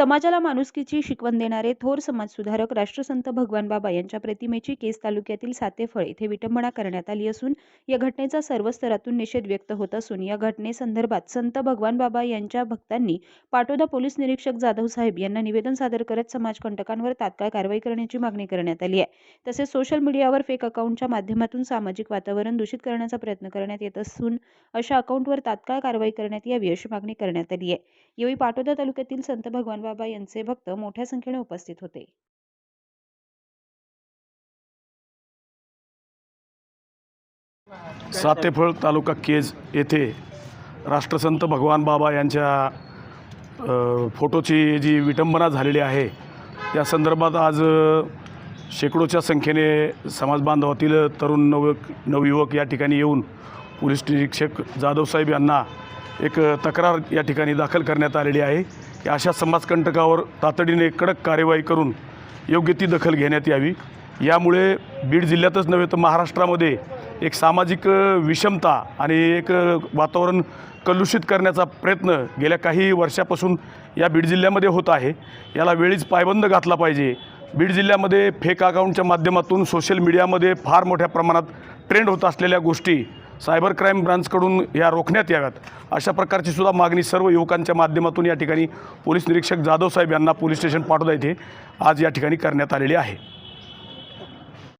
समाजाला माणुसकीची शिकवण देणारे थोर समाजसुधारक राष्ट्रसंत भगवान बाबा यांच्या प्रतिमेची केस तालुक्यातील सातेफळ येथे विटंबना करण्यात आली असून या घटनेचा सर्व स्तरातून निषेध व्यक्त होत असून या घटनेसंदर्भात संत भगवान बाबा यांच्या भक्तांनी पाटोदा पोलीस निरीक्षक जाधव साहेब यांना निवेदन सादर करत समाजकंटकांवर तात्काळ कारवाई करण्याची मागणी करण्यात आली आहे. तसेच सोशल मीडियावर फेक अकाउंटच्या माध्यमातून सामाजिक वातावरण दूषित करण्याचा प्रयत्न करण्यात येत असून अशा अकाउंटवर तात्काळ कारवाई करण्यात यावी अशी मागणी करण्यात आली आहे. यावेळी पाटोदा तालुक्यातील संत भगवान बाबा यांचे भक्त मोठ्या संख्येने उपस्थित होते. सातेफळ तालुका केज येथे राष्ट्रसंत भगवान बाबा यांच्या फोटोची जी विटंबना झालेली आहे या संदर्भात आज शेकडोच्या संख्येने समाजबांधवातील तरुण नवयुवक नवयुवक या ठिकाणी येऊन पोलीस निरीक्षक जाधवसाहेब यांना एक तक्रार या ठिकाणी दाखल करण्यात आलेली आहे. की अशा समाजकंटकावर तातडीने कडक कार्यवाही करून योग्य ती दखल घेण्यात यावी. यामुळे बीड जिल्ह्यातच नव्हे तर महाराष्ट्रामध्ये एक सामाजिक विषमता आणि एक वातावरण कलुषित करण्याचा प्रयत्न गेल्या काही वर्षापासून या बीड जिल्ह्यामध्ये होत आहे. याला वेळीच पायबंद घातला पाहिजे. बीड जिल्ह्यामध्ये फेक अकाउंटच्या माध्यमातून सोशल मीडियामध्ये फार मोठ्या प्रमाणात ट्रेंड होत असलेल्या गोष्टी सायबर क्राईम ब्रांचकडून या रोखण्यात याव्यात. अशा प्रकारची सुद्धा मागणी सर्व युवकांच्या माध्यमातून या ठिकाणी पोलीस निरीक्षक जाधव साहेब यांना पोलीस स्टेशन पाठवता येथे आज या ठिकाणी करण्यात आलेली आहे.